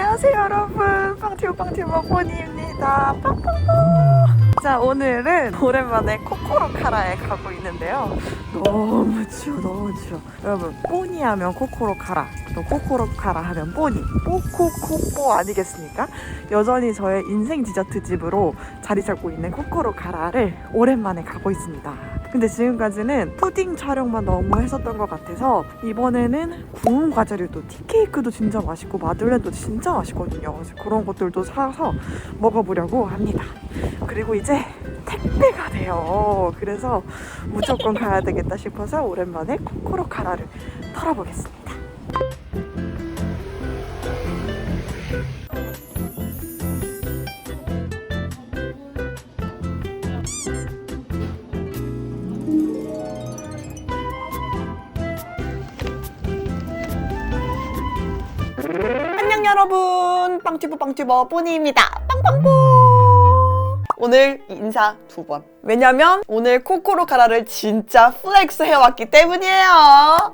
안녕하세요 여러분. 빵티브 빵티브 포니입니다. 빵빵빵. 자 오늘은 오랜만에 코코로카라에 가고 있는데요. 너무 추워 너무 추워. 여러분 뽀니 하면 코코로카라 또 코코로카라 하면 뽀니. 뽀코코뽀 아니겠습니까? 여전히 저의 인생 디저트 집으로 자리 잡고 있는 코코로카라를 오랜만에 가고 있습니다 근데 지금까지는 푸딩 촬영만 너무 했었던 것 같아서 이번에는 구운 과자류도 티케이크도 진짜 맛있고 마들렌도 진짜 맛있거든요. 그래서 그런 것들도 사서 먹어보려고 합니다. 그리고 이제 택배가 돼요. 그래서 무조건 가야 되겠다 싶어서 오랜만에 코코로 카라를 털어보겠습니다. 여러분 빵튜브 빵튜버 뽀니입니다. 빵빵뽀! 오늘 인사 두 번. 왜냐면 오늘 코코로 카라를 진짜 플렉스 해왔기 때문이에요.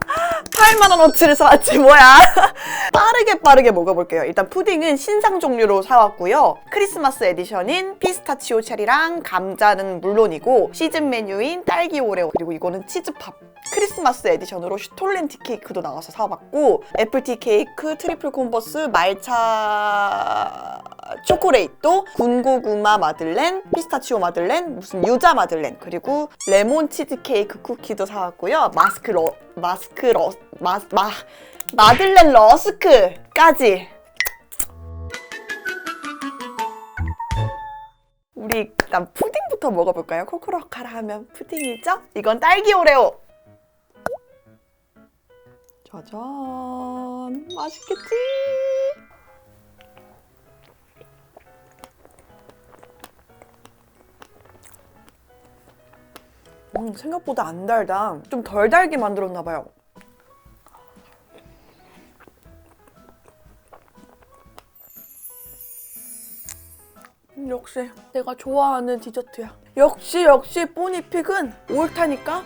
8만원어치를 사왔지 뭐야. 빠르게 빠르게 먹어볼게요. 일단 푸딩은 신상 종류로 사왔고요. 크리스마스 에디션인 피스타치오 체리랑 감자는 물론이고 시즌 메뉴인 딸기 오레오 그리고 이거는 치즈팝 크리스마스 에디션으로 슈톨렌티 케이크도 나와서 사봤고 애플티 케이크, 트리플 콤버스, 말차 초콜레이트, 군고구마 마들렌, 피스타치오 마들렌, 무슨 유자 마들렌 그리고 레몬 치즈 케이크 쿠키도 사왔고요. 마스크 러 마스크 러 마, 마 마들렌 러스크까지 우리 일단 푸딩부터 먹어볼까요? 코코로카라 하면 푸딩이죠? 이건 딸기 오레오. 짜잔 맛있겠지? 음, 생각보다 안 달다. 좀 덜 달게 만들었나 봐요. 음, 역시 내가 좋아하는 디저트야. 역시 역시 뽀니픽은 옳다니까.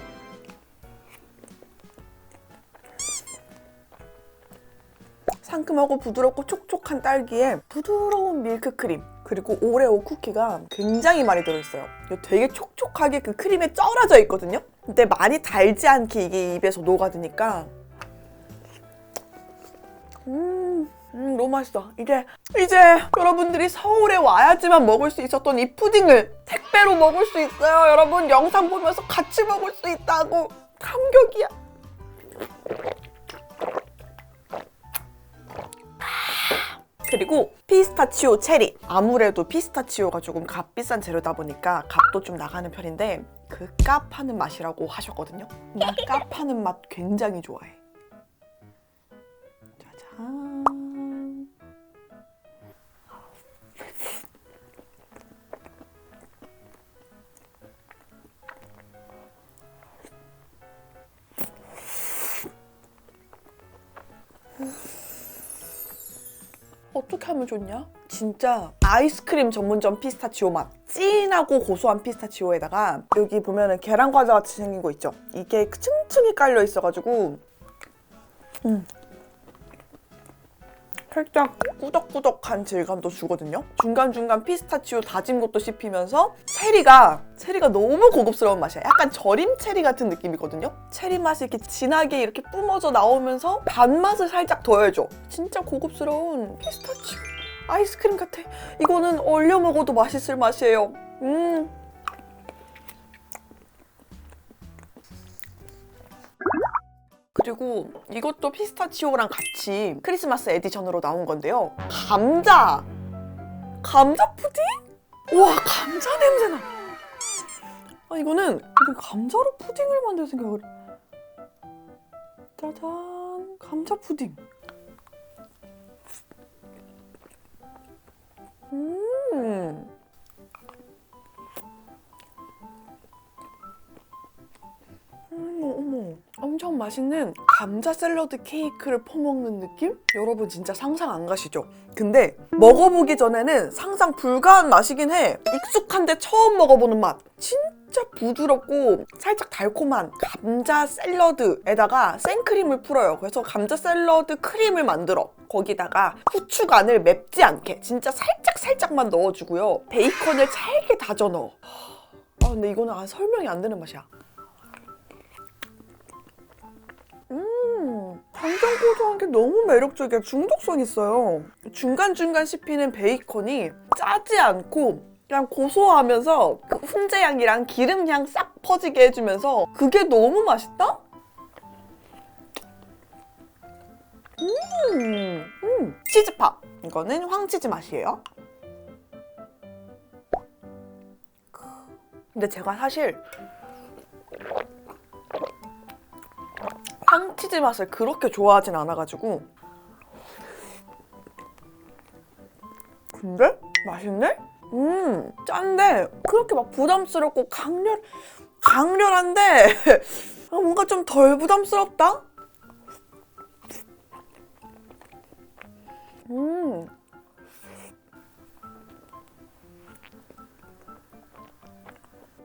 상큼하고 부드럽고 촉촉한 딸기에 부드러운 밀크크림 그리고 오레오 쿠키가 굉장히 많이 들어있어요. 되게 촉촉하게 그 크림에 쩔어져 있거든요. 근데 많이 달지 않게 이게 입에서 녹아드니까 음, 음 너무 맛있어. 이제 이제 여러분들이 서울에 와야지만 먹을 수 있었던 이 푸딩을 택배로 먹을 수 있어요. 여러분 영상 보면서 같이 먹을 수 있다고 감격이야. 그리고 피스타치오 체리. 아무래도 피스타치오가 조금 값비싼 재료다 보니까 값도 좀 나가는 편인데 그 값하는 맛이라고 하셨거든요. 나 값하는 맛 굉장히 좋아해. 짜잔 하면 좋냐? 진짜 아이스크림 전문점 피스타치오 맛. 진하고 고소한 피스타치오에다가 여기 보면은 계란 과자 같이 생긴 거 있죠? 이게 층층이 깔려 있어가지고 음. 살짝 꾸덕꾸덕한 질감도 주거든요. 중간중간 피스타치오 다진 것도 씹히면서 체리가 체리가 너무 고급스러운 맛이야. 약간 절임 체리 같은 느낌이거든요. 체리 맛이 이렇게 진하게 이렇게 뿜어져 나오면서 단맛을 살짝 더해줘. 진짜 고급스러운 피스타치오 아이스크림 같아. 이거는 얼려 먹어도 맛있을 맛이에요. 음. 그리고 이것도 피스타치오랑 같이 크리스마스 에디션으로 나온 건데요. 감자! 감자 푸딩? 우와, 감자 냄새나! 아, 이거는 이거 감자로 푸딩을 만들 생각을. 짜잔, 감자 푸딩. 음. 맛있는 감자 샐러드 케이크를 퍼먹는 느낌? 여러분 진짜 상상 안 가시죠? 근데 먹어보기 전에는 상상 불가한 맛이긴 해 익숙한데 처음 먹어보는 맛 진짜 부드럽고 살짝 달콤한 감자 샐러드에다가 생크림을 풀어요. 그래서 감자 샐러드 크림을 만들어. 거기다가 후추간을 맵지 않게 진짜 살짝 살짝만 넣어주고요. 베이컨을 잘게 다져 넣어. 아 근데 이거는 아, 설명이 안 되는 맛이야. 음, 간장고소한 게 너무 매력적이야. 중독성 있어요. 중간중간 씹히는 베이컨이 짜지 않고 그냥 고소하면서 그 훈제향이랑 기름향 싹 퍼지게 해주면서 그게 너무 맛있다? 음, 음. 치즈팝. 이거는 황치즈 맛이에요. 근데 제가 사실 황치즈 맛을 그렇게 좋아하진 않아가지고 근데 맛있네? 음 짠데 그렇게 막 부담스럽고 강렬 강렬한데 아, 뭔가 좀 덜 부담스럽다? 음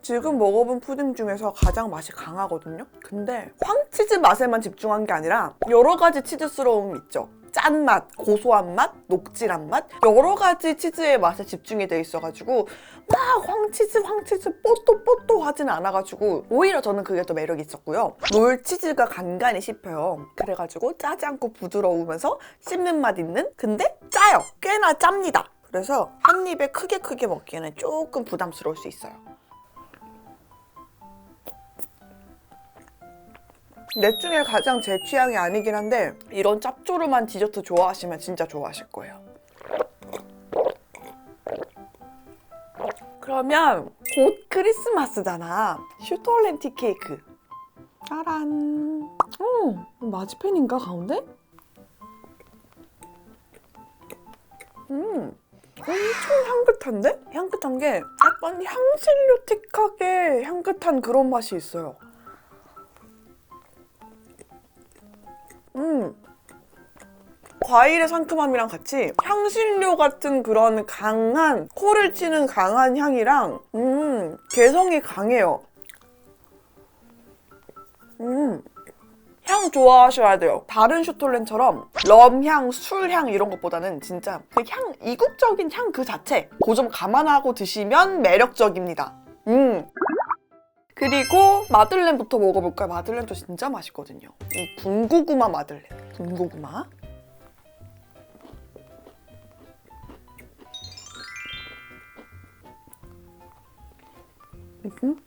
지금 먹어본 푸딩 중에서 가장 맛이 강하거든요. 근데 황치즈 맛에만 집중한 게 아니라 여러 가지 치즈스러움 있죠. 짠맛, 고소한 맛, 녹질한 맛 여러 가지 치즈의 맛에 집중이 돼 있어가지고 막 황치즈 황치즈 뽀또뽀또 하진 않아가지고 오히려 저는 그게 더 매력이 있었고요. 롤 치즈가 간간히 씹혀요. 그래가지고 짜지 않고 부드러우면서 씹는 맛 있는 근데 짜요. 꽤나 짭니다. 그래서 한 입에 크게 크게 먹기에는 조금 부담스러울 수 있어요. 넷 중에 가장 제 취향이 아니긴 한데 이런 짭조름한 디저트 좋아하시면 진짜 좋아하실 거예요. 그러면 곧 크리스마스잖아. 슈토렌티 케이크. 짜란. 음, 마지펜인가 가운데? 음, 엄청 향긋한데? 향긋한 게 약간 향신료 틱하게 향긋한 그런 맛이 있어요. 과일의 상큼함이랑 같이 향신료 같은 그런 강한 코를 치는 강한 향이랑 음 개성이 강해요. 음. 향 좋아하셔야 돼요. 다른 슈톨렌처럼 럼향, 술향 이런 것보다는 진짜 그 향, 이국적인 향 그 자체 그점 감안하고 드시면 매력적입니다. 음. 그리고 마들렌부터 먹어볼까요? 마들렌도 진짜 맛있거든요. 이 군고구마 마들렌. 군고구마. 음.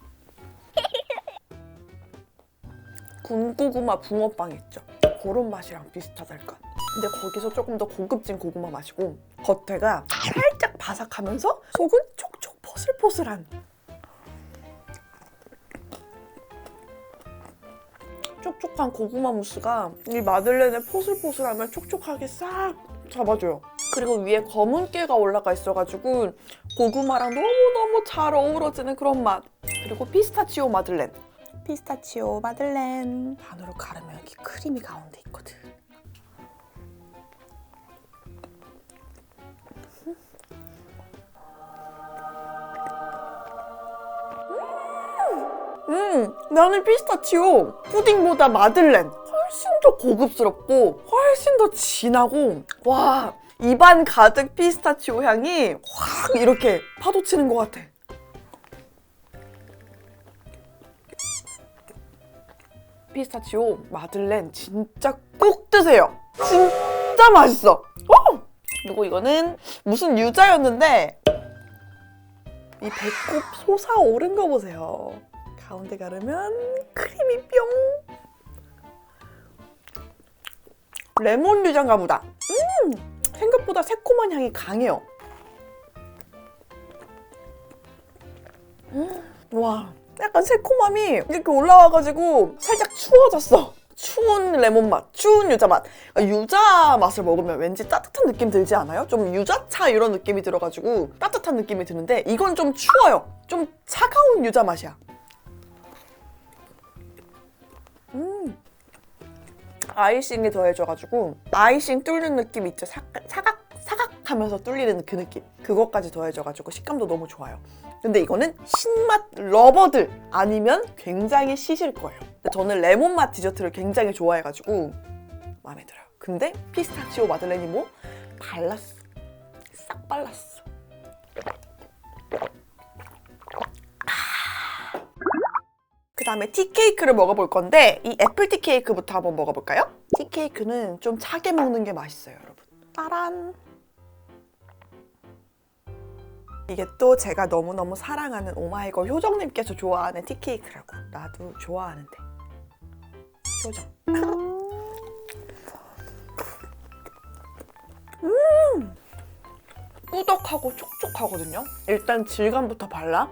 군고구마 붕어빵 있죠? 그런 맛이랑 비슷하달까. 근데 거기서 조금 더 고급진 고구마 맛이고 겉에가 살짝 바삭하면서 속은 촉촉 포슬포슬한 촉촉한 고구마 무스가 이 마들렌의 포슬포슬함을 촉촉하게 싹 잡아줘요. 그리고 위에 검은 깨가 올라가 있어가지고 고구마랑 너무너무 잘 어우러지는 그런 맛. 그리고 피스타치오 마들렌. 피스타치오 마들렌. 반으로 가르면 여기 크림이 가운데 있거든. 음, 나는 피스타치오 푸딩보다 마들렌 훨씬 더 고급스럽고 훨씬 더 진하고 와 입안 가득 피스타치오 향이 확 이렇게 파도 치는 것 같아. 피스타치오 마들렌 진짜 꼭 드세요. 진짜 맛있어. 어! 그리고 이거는 무슨 유자였는데 이 배꼽 솟아오른 거 보세요. 가운데 가르면 크림이 뿅. 레몬 유자인가 보다. 음, 생각보다 새콤한 향이 강해요. 음, 와, 약간 새콤함이 이렇게 올라와가지고 살짝 추워졌어. 추운 레몬 맛, 추운 유자 맛. 그러니까 유자 맛을 먹으면 왠지 따뜻한 느낌 들지 않아요? 좀 유자차 이런 느낌이 들어가지고 따뜻한 느낌이 드는데 이건 좀 추워요. 좀 차가운 유자 맛이야. 아이싱이 더해져가지고 아이싱 뚫는 느낌 있죠? 사각, 사각, 사각 하면서 뚫리는 그 느낌. 그것까지 더해져가지고 식감도 너무 좋아요. 근데 이거는 신맛 러버들 아니면 굉장히 시실 거예요. 저는 레몬 맛 디저트를 굉장히 좋아해가지고 마음에 들어요. 근데 피스타치오 마들렌이 뭐 발랐어. 싹 발랐어. 다음에 티케이크를 먹어볼 건데 이 애플 티 케이크부터 한번 먹어볼까요? 티케이크는 좀 차게 먹는 게 맛있어요, 여러분. 따란. 이게 또 제가 너무너무 사랑하는 오마이걸 효정님께서 좋아하는 티케이크라고. 나도 좋아하는데. 효정. 음! 꾸덕하고 촉촉하거든요. 일단 질감부터 발라.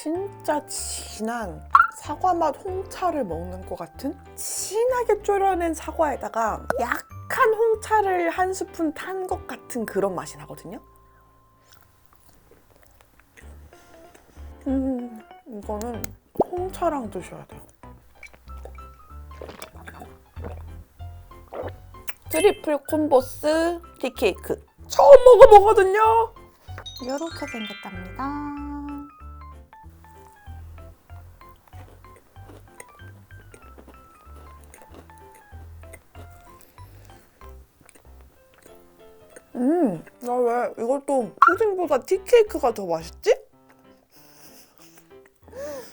진짜 진한 사과 맛 홍차를 먹는 것 같은 진하게 졸여낸 사과에다가 약한 홍차를 한 스푼 탄 것 같은 그런 맛이 나거든요. 음, 이거는 홍차랑 드셔야 돼요. 트리플 콤보스 티케이크 처음 먹어보거든요. 이렇게 생겼답니다. 음, 나 왜 이것도 푸딩보다 티케이크가 더 맛있지?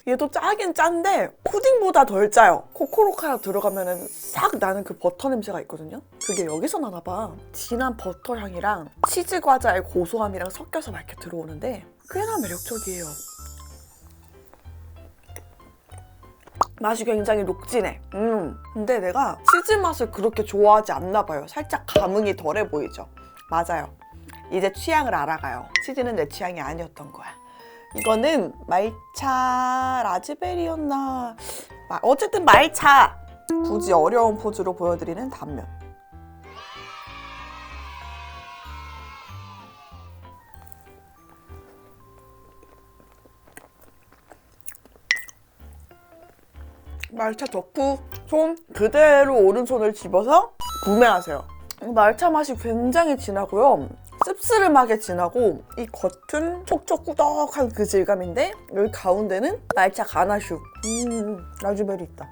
얘도 짜긴 짠데 푸딩보다 덜 짜요. 코코로카라 들어가면은 싹 나는 그 버터 냄새가 있거든요. 그게 여기서 나나 봐. 진한 버터 향이랑 치즈 과자의 고소함이랑 섞여서 막 이렇게 들어오는데 꽤나 매력적이에요. 맛이 굉장히 녹진해. 음. 근데 내가 치즈 맛을 그렇게 좋아하지 않나 봐요. 살짝 감흥이 덜해 보이죠. 맞아요. 이제 취향을 알아가요. 치즈는 내 취향이 아니었던 거야. 이거는 말차 라즈베리였나? 마- 어쨌든 말차. 굳이 어려운 포즈로 보여드리는 단면. 말차 덕후 손 그대로 오른손을 집어서 구매하세요. 이 말차 맛이 굉장히 진하고요. 씁쓸하게 진하고 이 겉은 촉촉 꾸덕한 그 질감인데 여기 가운데는 말차 가나슈. 음, 라즈베리 있다.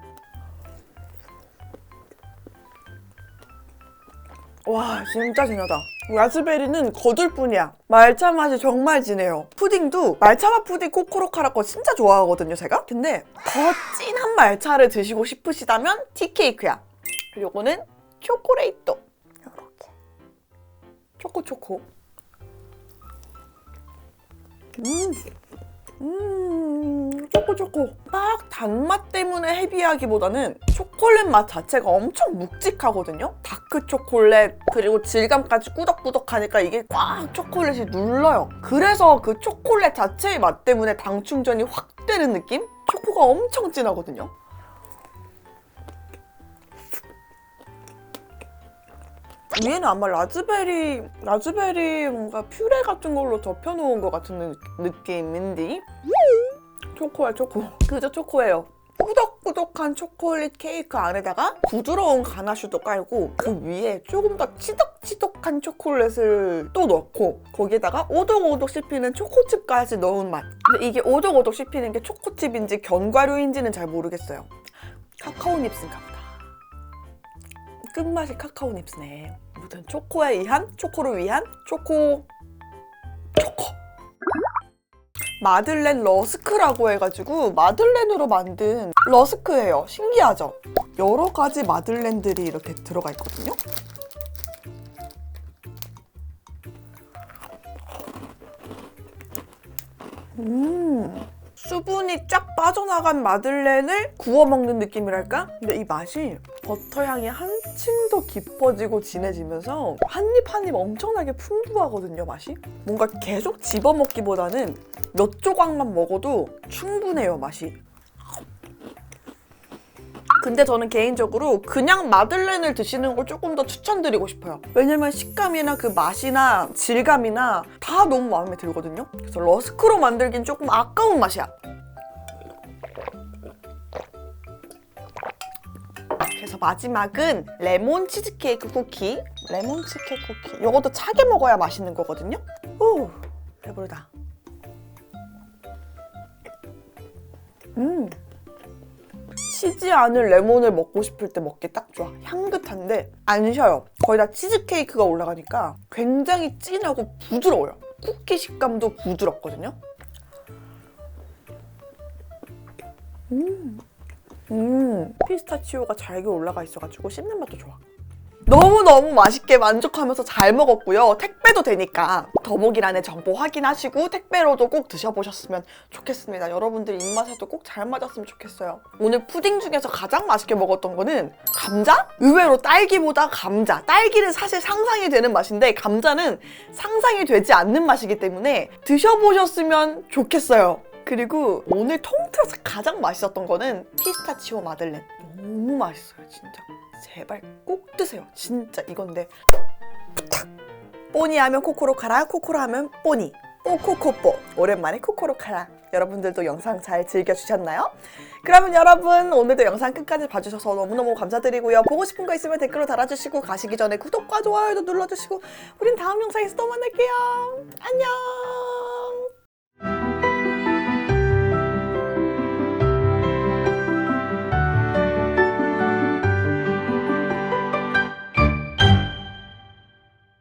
와 진짜 진하다. 라즈베리는 거둘 뿐이야. 말차 맛이 정말 진해요. 푸딩도 말차 맛 푸딩 코코로카라 거 진짜 좋아하거든요 제가. 근데 더 진한 말차를 드시고 싶으시다면 티케이크야. 요거는 초코레이토. 초코초코. 음. 음, 초코초코. 막 단맛 때문에 헤비하기보다는 초콜릿 맛 자체가 엄청 묵직하거든요? 다크 초콜릿, 그리고 질감까지 꾸덕꾸덕하니까 이게 꽉 초콜릿이 눌러요. 그래서 그 초콜릿 자체의 맛 때문에 당 충전이 확 되는 느낌? 초코가 엄청 진하거든요? 위에는 아마 라즈베리, 라즈베리 뭔가 퓨레 같은 걸로 덮여놓은 것 같은 느- 느낌인데. 초코야 초코. 그저 초코예요. 꾸덕꾸덕한 초콜릿 케이크 안에다가 부드러운 가나슈도 깔고 그 위에 조금 더 치덕치덕한 초콜릿을 또 넣고 거기에다가 오독오독 씹히는 초코칩까지 넣은 맛. 근데 이게 오독오독 씹히는 게 초코칩인지 견과류인지는 잘 모르겠어요. 카카오 닙스인가? 보다 끝맛이 카카오 닙스네 아무튼 초코에 의한 초코를 위한 초코 초코 마들렌 러스크라고 해가지고 마들렌으로 만든 러스크예요. 신기하죠? 여러 가지 마들렌들이 이렇게 들어가 있거든요. 음, 수분이 쫙 빠져나간 마들렌을 구워 먹는 느낌이랄까? 근데 이 맛이 버터 향이 한층 더 깊어지고 진해지면서 한입 한 입 엄청나게 풍부하거든요, 맛이. 뭔가 계속 집어 먹기보다는 몇 조각만 먹어도 충분해요, 맛이. 근데 저는 개인적으로 그냥 마들렌을 드시는 걸 조금 더 추천드리고 싶어요. 왜냐면 식감이나 그 맛이나 질감이나 다 너무 마음에 들거든요. 그래서 러스크로 만들긴 조금 아까운 맛이야. 그래서 마지막은 레몬 치즈케이크 쿠키. 레몬 치즈케이크 쿠키. 이것도 차게 먹어야 맛있는 거거든요. 오, 배부르다. 음. 치지 않은 레몬을 먹고 싶을 때 먹기 딱 좋아. 향긋한데 안 셔요. 거의 다 치즈케이크가 올라가니까 굉장히 진하고 부드러워요. 쿠키 식감도 부드럽거든요. 음, 음, 피스타치오가 잘게 올라가 있어가지고 씹는 맛도 좋아. 너무너무 맛있게 만족하면서 잘 먹었고요. 택배도 되니까 더보기란에 정보 확인하시고 택배로도 꼭 드셔보셨으면 좋겠습니다. 여러분들 입맛에도 꼭 잘 맞았으면 좋겠어요. 오늘 푸딩 중에서 가장 맛있게 먹었던 거는 감자? 의외로 딸기보다 감자. 딸기는 사실 상상이 되는 맛인데 감자는 상상이 되지 않는 맛이기 때문에 드셔보셨으면 좋겠어요. 그리고 오늘 통틀어서 가장 맛있었던 거는 피스타치오 마들렌. 너무 맛있어요, 진짜. 제발 꼭 드세요. 진짜 이건데. 뽀니 하면 코코로 카라, 코코로 하면 뽀니. 뽀코코뽀. 오랜만에 코코로 카라. 여러분들도 영상 잘 즐겨주셨나요? 그러면 여러분 오늘도 영상 끝까지 봐주셔서 너무너무 감사드리고요. 보고 싶은 거 있으면 댓글로 달아주시고 가시기 전에 구독과 좋아요도 눌러주시고 우린 다음 영상에서 또 만날게요. 안녕.